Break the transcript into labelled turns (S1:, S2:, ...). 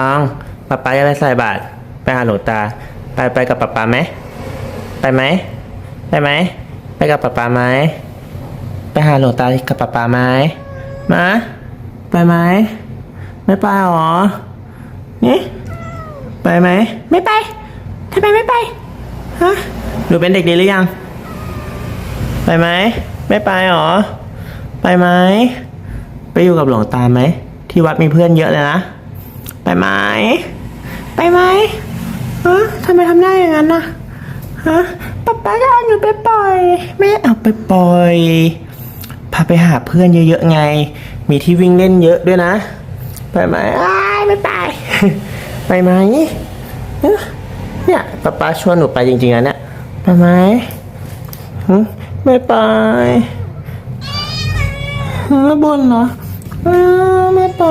S1: น้องป๊าป๊าจะไปใส่บาตรไปหาหลวงตา ไปไปกับป๊าป๊าไหมไปไหมไปไหมไปกับป๊าป๊าไหมไปหาหลวงตากับป๊าป๊าไหมมาไปไหมไม่ไปหรอนี่ไปไหมไม่ไปทำไมไม่ไปฮะหนูเป็นเด็กดีหรือยัง ไปไหมไม่ไปหรอไปไหมไปอยู่กับหลวงตาไหมที่วัดมีเพื่อนเยอะเลยนะ ไปไหมไปไหมฮะทำไมทำหน้าอย่างนั้นนะฮะป๊าป๊าจะเอาหนูไปปล่อยไม่เอาไปปล่อยพาไปหาเพื่อนเยอะๆไง มีที่วิ่งเล่นเยอะด้วยนะ ไปไหมอ้ไม่ไปไปไหมเนี่ยป๊าป๊าชวนหนูไปจริงๆนะเนี่ยไปไหมหึไม่ไปหึบนเหรออ้าวไม่ไป